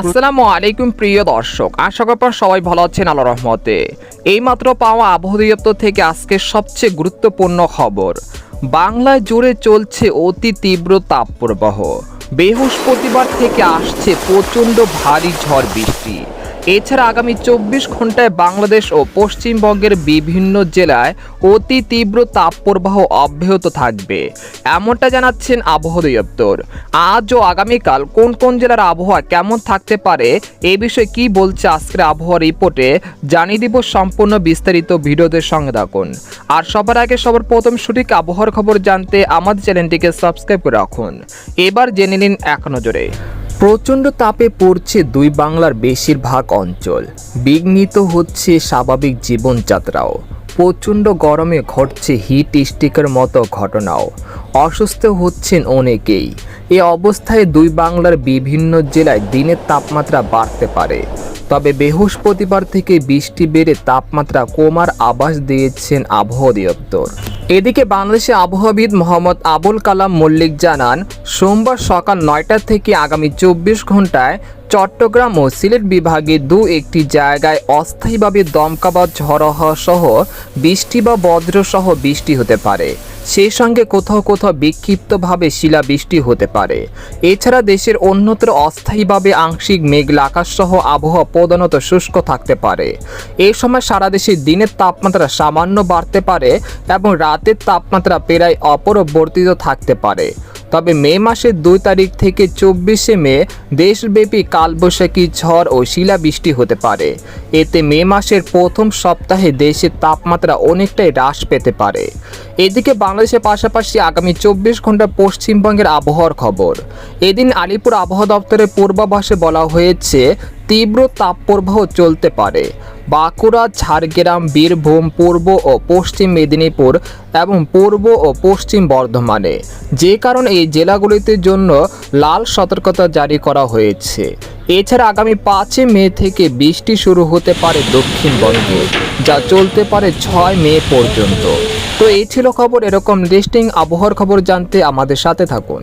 আসসালামু আলাইকুম প্রিয় দর্শক, আশা করি সবাই ভালো আছেন আল্লাহ রহমতে। এইমাত্র পাওয়া আবহাওয়া দপ্তর থেকে আজকের সবচেয়ে গুরুত্বপূর্ণ খবর, বাংলায় জুড়ে চলছে অতি তীব্র তাপপ্রবাহ। বৃহস্পতিবার থেকে আসছে প্রচণ্ড ভারী ঝড় বৃষ্টি। এছাড়া আগামী চব্বিশ ঘন্টায় বাংলাদেশ ও পশ্চিমবঙ্গের বিভিন্ন জেলায় অতি তীব্র তাপপ্রবাহ অব্যাহত থাকবে। এমনটা জানাচ্ছেন আবহাওয়া দপ্তর। আজ ও আগামীকাল কোন কোন জেলার আবহাওয়া কেমন থাকতে পারে, এ বিষয়ে কি বলছে আজকের আবহাওয়া রিপোর্টে, জানিয়ে দিব সম্পূর্ণ বিস্তারিত ভিডিওদের সঙ্গে থাকুন। আর সবার আগে সবার প্রথম সঠিক আবহাওয়ার খবর জানতে আমাদের চ্যানেলটিকে সাবস্ক্রাইব করে রাখুন। এবার জেনে নিন এক নজরে। প্রচণ্ড তাপে পড়ছে দুই বাংলার বেশিরভাগ অঞ্চল। বিঘ্নিত হচ্ছে স্বাভাবিক জীবনযাত্রাও। প্রচণ্ড গরমে ঘটছে হিট স্টিকের মতো ঘটনাও। অসুস্থ হচ্ছেন অনেকেই। এ অবস্থায় দুই বাংলার বিভিন্ন জেলায় দিনের তাপমাত্রা বাড়তে পারে। তবে বৃহস্পতিবার থেকে বৃষ্টি বেড়ে তাপমাত্রা কমার আভাস দিয়েছেন আবহাওয়া দপ্তর এদিকে বাংলাদেশে আবহাওয়াবিদ মোহাম্মদ আবুল কালাম মল্লিক জানান, সোমবার সকাল নয়টা থেকে আগামী চব্বিশ ঘন্টায় চট্টগ্রাম ও সিলেট বিভাগে দু একটি জায়গায় অস্থায়ীভাবে দমকা বা ঝড়ো হওয়া সহ বৃষ্টি বা বজ্র সহ বৃষ্টি হতে পারে। সেই সঙ্গে কোথাও কোথাও বিক্ষিপ্তভাবে শিলাবৃষ্টি হতে পারে। এছাড়া দেশের অন্যত্র অস্থায়ীভাবে আংশিক মেঘলা আকাশ সহ আবহাওয়া প্রধানত শুষ্ক থাকতে পারে। এই সময় সারা দেশে দিনের তাপমাত্রা সামান্য বাড়তে পারে এবং রাতের তাপমাত্রা প্রায় অপরিবর্তিত থাকতে পারে। তবে মে মাসের দুই তারিখ থেকে চব্বিশে মে দেশব্যাপী কালবৈশাখী ঝড় ও শিলাবৃষ্টি হতে পারে। এতে মে মাসের প্রথম সপ্তাহে দেশের তাপমাত্রা অনেকটাই হ্রাস পেতে পারে। এদিকে বাংলাদেশের পাশাপাশি আগামী চব্বিশ ঘণ্টা পশ্চিমবঙ্গের আবহাওয়ার খবর। এদিন আলিপুর আবহাওয়া দপ্তরের পূর্বাভাসে বলা হয়েছে তীব্র তাপপ্রবাহ চলতে পারে। বাঁকুড়া, ঝাড়গ্রাম, বীরভূম, পূর্ব ও পশ্চিম মেদিনীপুর এবং পূর্ব ও পশ্চিম বর্ধমানে। যে কারণে এই জেলাগুলিতে জন্য লাল সতর্কতা জারি করা হয়েছে। এছাড়া আগামী পাঁচই মে থেকে বৃষ্টি শুরু হতে পারে দক্ষিণবঙ্গে, যা চলতে পারে ছয় মে পর্যন্ত। তো এই ছিল খবর, এরকম লিস্টিং আবহাওয়ার খবর জানতে আমাদের সাথে থাকুন।